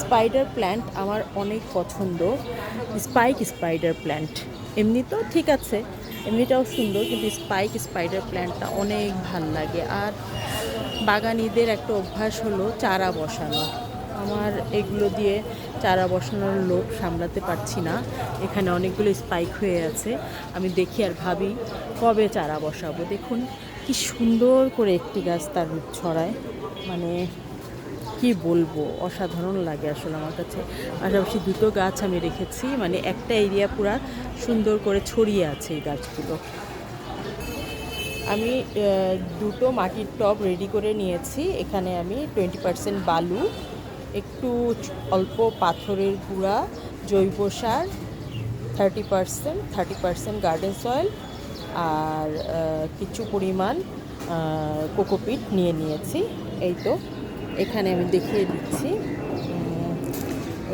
Spider plant আমার অনেক পছন্দ। স্পাইক স্পাইডার প্ল্যান্ট এমনি তো ঠিক আছে, এমনিটাও সুন্দর, কিন্তু স্পাইক স্পাইডার প্ল্যান্টটা অনেক ভালো লাগে। আর বাগানিদের একটা অভ্যাস হলো চারা বসানো। আমার এগুলো দিয়ে চারা বসানোর লোক সামলাতে পারছি না। এখানে অনেকগুলো স্পাইক হয়ে আছে। আমি দেখি আর ভাবি, কবে চারা বসাবো? দেখুন, কি সুন্দর করে একটি গাছ তার ছড়ায়। মানে কি বলব? অসাধারণ লাগে আসলে আমার কাছে। পাশাপাশি দুটো গাছ আমি রেখেছি মানে একটা এরিয়া পুরা সুন্দর করে ছড়িয়ে আছে এই গাছগুলো। আমি দুটো মাটির টব রেডি করে নিয়েছি। এখানে আমি টোয়েন্টি পার্সেন্ট বালু, একটু অল্প পাথরের গুঁড়া, জৈব সার thirty percent thirty percent garden soil আর কিছু পরিমাণ কোকোপিট নিয়ে নিয়েছি। এই তো। এখানে আমি দেখিয়ে দিচ্ছি।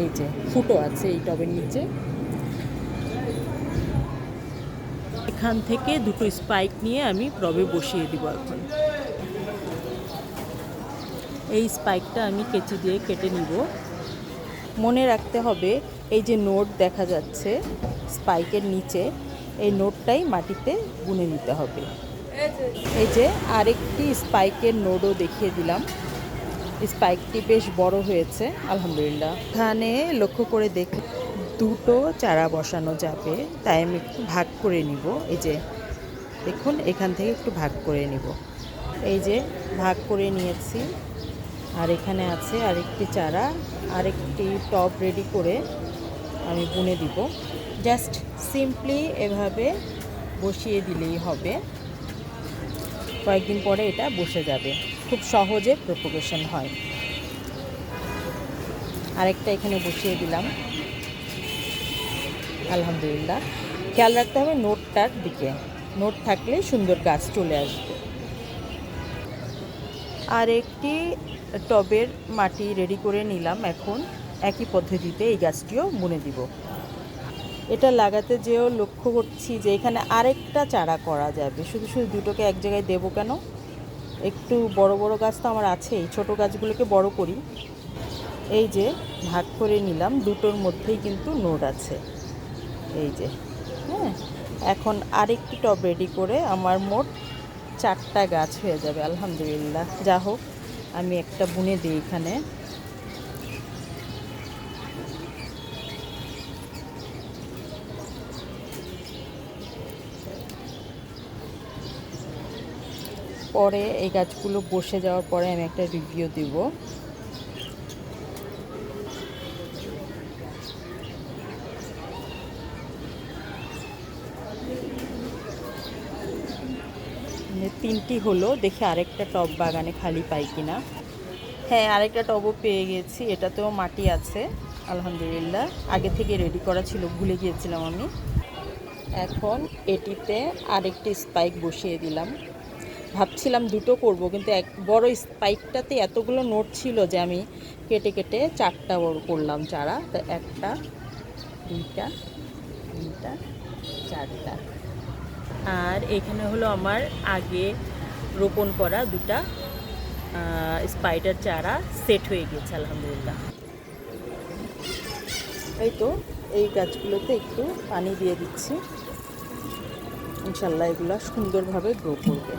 এই যে, ফুটো আছে এই টবের নিচে। এখান থেকে দুটো স্পাইক নিয়ে আমি টবে বসিয়ে দিব এখন। এই স্পাইকটা আমি কেচি দিয়ে কেটে নিব। মনে রাখতে হবে, এই যে নোট দেখা যাচ্ছে স্পাইকের নিচে, এই নোটটাই মাটিতে বুনে দিতে হবে। এই যে আরেকটি স্পাইকের নোটও দেখিয়ে দিলাম। স্পাইকটি বেশ বড় হয়েছে। আলহামদুলিল্লাহ। এখানে লক্ষ্য করে দেখ দুটো চারা বসানো যাবে তাই আমি একটু ভাগ করে নিব। এই যে দেখুন এখান থেকে একটু ভাগ করে নিব। এই যে ভাগ করে নিয়েছি। আর এখানে আছে আরেকটি চারা আরেকটি টপ রেডি করে আমি বুনে দিব। জাস্ট সিম্পলি এভাবে বসিয়ে দিলেই হবে। কয়েকদিন পরে এটা বসে যাবে। খুব সহজে প্রপোগেশন হয়। আরেকটা এখানে বসিয়ে দিলাম। আলহামদুলিল্লাহ। খেয়াল রাখতে হবে নোটটার দিকে। নোট থাকলে সুন্দর গাছ চলে আসবে। আর একটি টবের মাটি রেডি করে নিলাম এখন। একই পদ্ধতিতে এই গাছটিও বুনে দিব। এটা লাগাতে যেও লক্ষ্য করছি যে এখানে আরেকটা চারা করা যাবে। শুধু শুধু দুটোকে এক জায়গায় দেবো কেন? একটু বড় বড় গাছ তো আমার আছেই, ছোট গাছগুলোকে বড় করি। এই যে ভাগ করে নিলাম, দুটোর মধ্যেই কিন্তু নোট আছে। এই যে হ্যাঁ এখন আরেকটি টব রেডি করে আমার মোট চারটা গাছ হয়ে যাবে, আলহামদুলিল্লাহ। যা হোক, আমি একটা বুনে দিই এখানে। পরে এই গাছগুলো বসে যাওয়ার পরে আমি একটা রিভিউ দিব। মানে তিনটি হলো, দেখে আরেকটা টব বাগানে খালি পাই কিনা। হ্যাঁ আরেকটা টবও পেয়ে গেছি, এটাতেও মাটি আছে, আলহামদুলিল্লাহ। আগে থেকে রেডি করা ছিল, ভুলে গিয়েছিলাম আমি। এখন এটিতে আরেকটি স্পাইক বসিয়ে দিলাম। ভাবছিলাম দুটো করব, কিন্তু এক বড় স্পাইকটাতে এতগুলো নোট ছিল যে আমি কেটে কেটে চারটা বড় করলাম চারা তো একটা, দুইটা, তিনটা, চারটা। আর এখানে হলো আমার আগে রোপণ করা দুটা স্পাইডার চারা সেট হয়ে গেছে, আলহামদুলিল্লাহ। এই তো, এই গাছগুলোতে একটু পানি দিয়ে দিচ্ছি। ইনশাল্লাহ এগুলো সুন্দরভাবে গ্রো করবে।